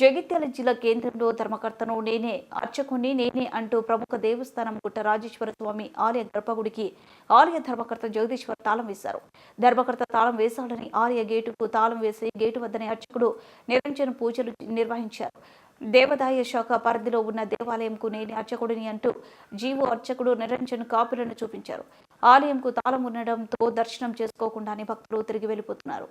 జగిత్యాల జిల్లా కేంద్రంలో ధర్మకర్తను నేనే అర్చకుని నేనే అంటూ ప్రముఖ దేవస్థానం గుట్ట రాజేశ్వర స్వామి ఆలయ గర్భగుడికి ఆలయ ధర్మకర్త జగదీశ్వర్ తాళం వేశారు. ధర్మకర్త తాళం వేశాడని ఆలయ గేటుకు తాళం వేసి గేటు వద్దనే అర్చకుడు నిరంజన పూజలు నిర్వహించారు. దేవాదాయ శాఖ పరిధిలో ఉన్న దేవాలయంకు నేనే అర్చకుడిని అంటూ జీవో అర్చకుడు నిరంజన్ కాపులను చూపించారు. ఆలయంకు తాళం ఉండడంతో దర్శనం చేసుకోకుండానే భక్తులు తిరిగి వెళ్ళిపోతున్నారు.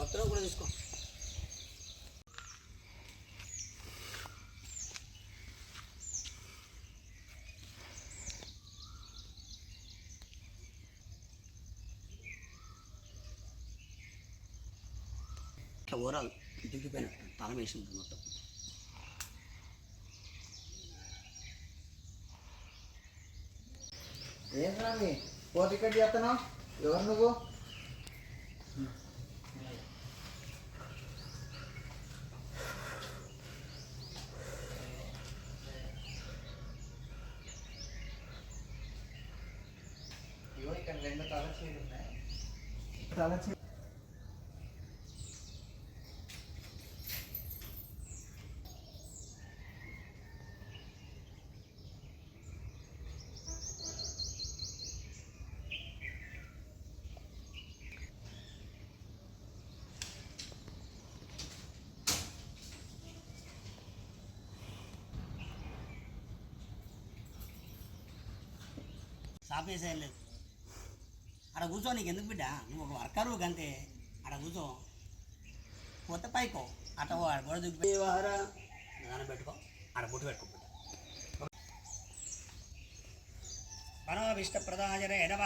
భక్తులు కూడా తీసుకో. ఓవరాల్ ఓరాలు దిగిపోయినట్టు తాళం వేసి మొత్తం. ఏంటి కోటి కట్టి చేస్తున్నావు? ఎవరు నువ్వు? ఇగో ఇక్కడ రెండు తలచీలు ఉన్నాయి తలచీ సాఫ్ చేసేది లేదు అక్కడ కూర్చో నీకు ఎందుకు బిడ్డ? నువ్వు ఒక వర్కరు అంతే అక్కడ కూర్చో. కొత్త పైకో. అట గొడవ దిగ్గు దాన్ని పెట్టుకో. ఆడ బొట్టు పెట్టుకో బిడ్డ. మనోభిష్ట ప్రదాయనే నమ.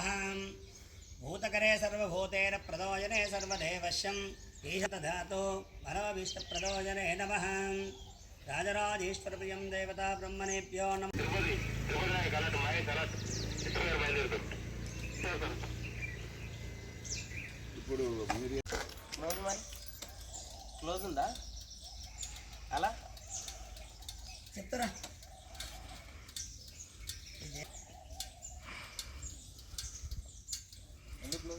భూతకరే సర్వభూతేన ప్రదోజనే సర్వదేవశ్యం. ఈశత ధాతు మనోభిష్ట ప్రదోజనే నమ. రాజరాజేశ్వర ప్రియం దేవతా బ్రహ్మణేభ్యో నమ ఇప్పుడు మీరు క్లోజ్ మరి క్లోజ్ ఉందా అలా చెప్తారా ఎందుకు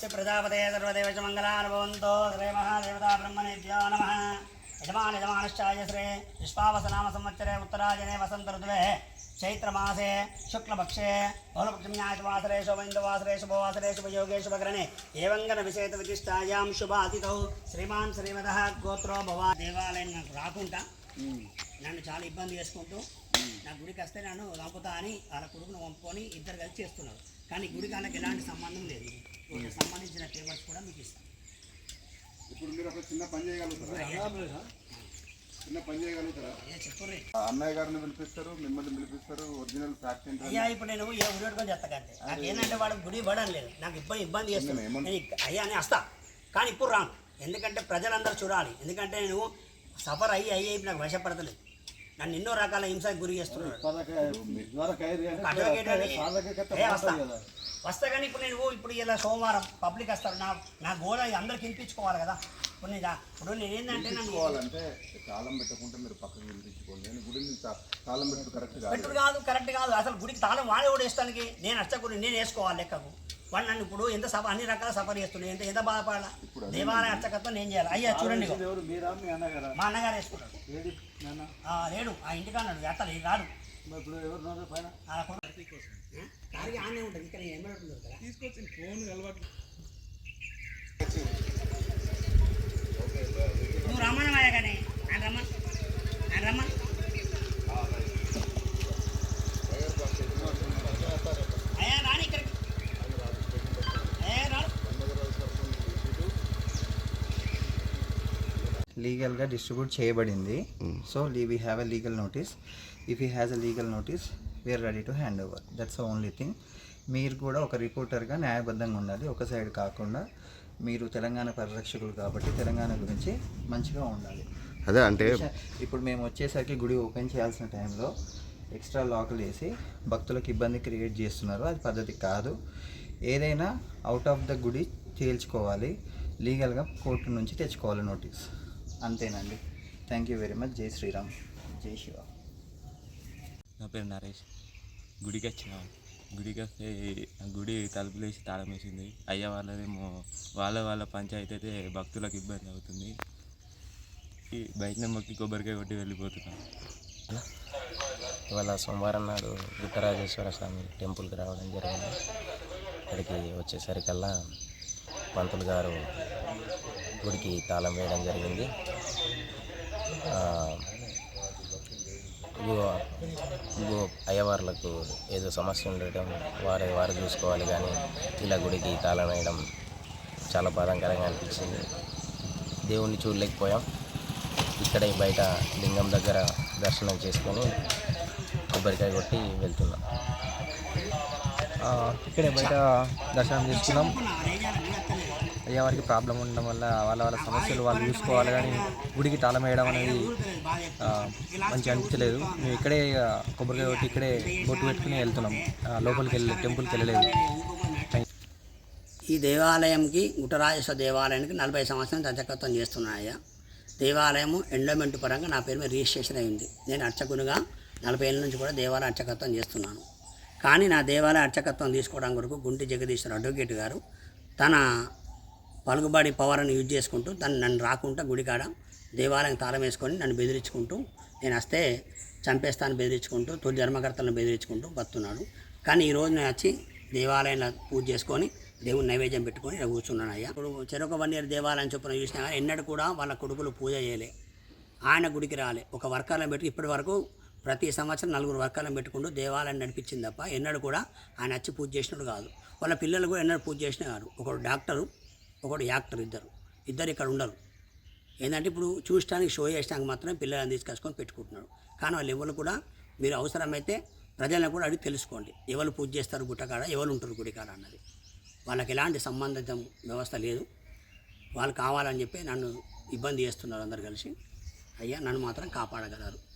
స్వస్తి ప్రజాపతే సర్వదేవచ మంగళానుభవంతో శ్రీ మహాదేవతా బ్రహ్మణేభ్యో నమ యజమాన్ యజమానశ్చాయ శ్రీ విశ్వావసనామ సంవత్సరే ఉత్తరాయణే వసంత ఋతువే చైత్రమాసే శుక్లపక్షే బహుళపక్షమ్యాయవాసరే శుభేందువాసరే శుభవాసరే శుభయోగే శుభకరణే ఏవంగన విశేత విశిష్టాయాం శుభ అతిథౌ శ్రీమాన్ శ్రీమద గోత్రో భవా దేవాలయం నాకు రాకుండా నన్ను చాలా ఇబ్బంది చేసుకుంటూ నా గుడికి వస్తే నన్ను చంపుతా అని వాళ్ళ కొడుకును పంపుకొని ఇద్దరు కలిసి చేస్తున్నారు కానీ గుడికి వాళ్ళకి ఎలాంటి సంబంధం లేదు సంబంధించిన పేపర్స్ కూడా మీకు ఇస్తాను ఇప్పుడు మీరు ఒక చిన్న పని చేయగలుగుతారా? చిన్న పని చేయగలుగుతారా? అన్నయ్య గారిని పిలిపిస్తారు మిమ్మల్ని పిలిపిస్తారు ఒరిజినల్ ఫ్యాక్ట్ ఏంటో అయ్యా ఇప్పుడు నేను ఏ చెత్తకంటే నాకు ఏంటంటే వాడు గుడి ఇవ్వడం లేదు. నాకు ఇబ్బంది ఇబ్బంది చేస్తుంది. ఏమన్నా? నేను ఇక్క- అయ్యా అని వస్తా. కానీ ఇప్పుడు రాను. ఎందుకంటే ప్రజలందరూ చూడాలి. ఎందుకంటే నేను సఫర్ అయ్యి అయ్యి నాకు వశపడతలేదు. నన్ను ఎన్నో రకాల హింసకు గురి చేస్తున్నాడు ఏ వస్తా కానీ ఇప్పుడు నేను ఇప్పుడు ఇలా సోమవారం పబ్లిక్ వస్తారు. నా నా గోడ అందరికి వినిపించుకోవాలి కదా. ఇప్పుడు నేను ఇప్పుడు నేను ఏంటంటే నన్ను తీసుకోవాలంటే తాళం పెట్టకుండా మీరు పక్కకు పిలిపించుకోండి నేను గుడిని తా- తాళం పెట్టుడు కరెక్ట్ కాదు. పెట్టుడు కాదు కరెక్ట్ కాదు. అసలు గుడికి తాళం వాడే కూడా వేస్తానికి నేను అర్చకుని నేను వేసుకోవాలి లెక్కకు. వాడు నన్ను ఇప్పుడు ఎంత సఫ అన్ని రకాల సఫర్ చేస్తున్నాయి ఎంత ఎంత బాధపడాలా? దేవాలయ అర్చకత్వం నేను చేయాలి. అయ్యా చూడండి. మీ అన్నగారా? ఆ, లేడు. ఆ ఇంటికి అన్నాడు అత్తలు ఇది రాడు. కారుకి ఆనే ఉంటుంది. ఇక్కడ ఎమ్మడి ఉంటుంది కదా నువ్వు రమ్మనమాయా కానీ ఆయన రమ్మన్ ఆయన రమ్మన్ అయ్యా రాని ఇక్కడికి. ఏ రాడు లీగల్గా డిస్ట్రిబ్యూట్ చేయబడింది. So we have a legal notice if he has a legal notice we are ready to hand over that's only thing మీరు కూడా ఒక రిపోర్టర్గా న్యాయబద్ధంగా ఉండాలి. ఒక సైడ్ కాకుండా మీరు తెలంగాణ పరిరక్షకులు కాబట్టి తెలంగాణ గురించి మంచిగా ఉండాలి. అదే అంటే ఇప్పుడు మేము వచ్చేసరికి గుడి ఓపెన్ చేయాల్సిన టైంలో ఎక్స్ట్రా లాకులు వేసి భక్తులకు ఇబ్బంది క్రియేట్ చేస్తున్నారు. అది పద్ధతి కాదు. ఏదైనా అవుట్ ఆఫ్ ద గుడి తేల్చుకోవాలి. లీగల్గా కోర్టు నుంచి తెచ్చుకోవాలి నోటీస్ అంతేనండి. థ్యాంక్ యూ వెరీ మచ్ జై శ్రీరామ్. జై శివ. నా పేరు నరేష్. గుడికి వచ్చినాం. గుడికి వస్తే గుడి తలుపులు వేసి తాళం వేసింది. అయ్యా వాళ్ళదేమో వాళ్ళ వాళ్ళ పంచాయతీ అయితే భక్తులకు ఇబ్బంది అవుతుంది. ఈ బయట మొక్కి కొబ్బరికాయ కొట్టి వెళ్ళిపోతున్నాం. ఇవాళ సోమవారం నాడు గుట్టరాజేశ్వర స్వామి టెంపుల్కి రావడం జరిగింది. ఇక్కడికి వచ్చేసరికల్లా పంతులు గారు గుడికి తాళం వేయడం జరిగింది. ఇదిగో ఇదిగో అయ్యవార్లకు ఏదో సమస్య ఉండటం వారు వారు చూసుకోవాలి కానీ ఇలా గుడికి తాళం వేయడం చాలా బాధాకరంగా అనిపించింది. దేవుణ్ణి చూడలేకపోయాం. ఇక్కడే బయట లింగం దగ్గర దర్శనం చేసుకొని కొబ్బరికాయ కొట్టి వెళ్తున్నాం. ఇక్కడే బయట దర్శనం చేసుకున్నాం. అయ్యవారికి ప్రాబ్లం ఉండడం వల్ల వాళ్ళ వాళ్ళ సమస్యలు వాళ్ళు చూసుకోవాలి కానీ గుడికి తాళం వేయడం అనేది మంచి అనిపించలేదు. మేము ఇక్కడే కొబ్బరికాయ కొట్టి ఇక్కడే బొట్టు పెట్టుకుని వెళ్తున్నాం. లోపలికి వెళ్ళి టెంపుల్కి వెళ్ళలేదు. ఈ దేవాలయంకి గుటరాజేశ్వర దేవాలయానికి నలభై సంవత్సరాలు దర్శకత్వం చేస్తున్నాయ్యా దేవాలయము ఎండోమెంట్ పరంగా నా పేరు మీద రిజిస్ట్రేషన్ అయింది. నేను అర్చకునిగా నలభై ఏళ్ళ నుంచి కూడా దేవాలయ అర్చకత్వం చేస్తున్నాను. కానీ నా దేవాలయ అర్చకత్వం తీసుకోవడం కొరకు గుంటి జగదీశ్వర్ అడ్వకేట్ గారు తన పలుకుబడి పవర్ని యూజ్ చేసుకుంటూ తను నన్ను రాకుండా గుడికాడ దేవాలయం తాళం వేసుకొని నన్ను బెదిరించుకుంటూ నేను వస్తే చంపేస్తాను బెదిరించుకుంటూ తొలి ధర్మకర్తలను బెదిరించుకుంటూ బతున్నాడు. కానీ ఈరోజు నేను వచ్చి దేవాలయంలో పూజ చేసుకొని దేవుని నైవేద్యం పెట్టుకొని ఇలా కూర్చున్నాను అయ్యా. ఇప్పుడు చెరొక వన్ ఇయర్ దేవాలయం చొప్పున చూసినా కానీ ఎన్నడూ కూడా వాళ్ళ కొడుకులు పూజ చేయలే. ఆయన గుడికి రాలే. ఒక వర్కర్లను పెట్టి ఇప్పటి వరకు ప్రతి సంవత్సరం నలుగురు వర్కర్లను పెట్టుకుంటూ దేవాలయం నడిపించింది తప్ప ఎన్నడూ కూడా ఆయన వచ్చి పూజ చేసినట్టు కాదు. వాళ్ళ పిల్లలు కూడా ఎన్నడూ పూజ చేసినా కాదు. ఒకడు డాక్టరు ఒకడు యాక్టర్ ఇద్దరు. ఇద్దరు ఇక్కడ ఉండరు. ఏంటంటే ఇప్పుడు చూడటానికి షో చేసినాక మాత్రం పిల్లలను తీసుకొచ్చుకొని పెట్టుకుంటున్నాడు. కానీ వాళ్ళు ఎవరు కూడా మీరు అవసరమైతే ప్రజలను కూడా అడిగి తెలుసుకోండి. ఎవరు పూజ చేస్తారు గుట్టకాడ ఎవరు ఉంటారు గుడికాడ అన్నది. వాళ్ళకి ఎలాంటి సంబంధితం వ్యవస్థ లేదు. వాళ్ళు కావాలని చెప్పి నన్ను ఇబ్బంది చేస్తున్నారు అందరు కలిసి. అయ్యా నన్ను మాత్రం కాపాడగలరు.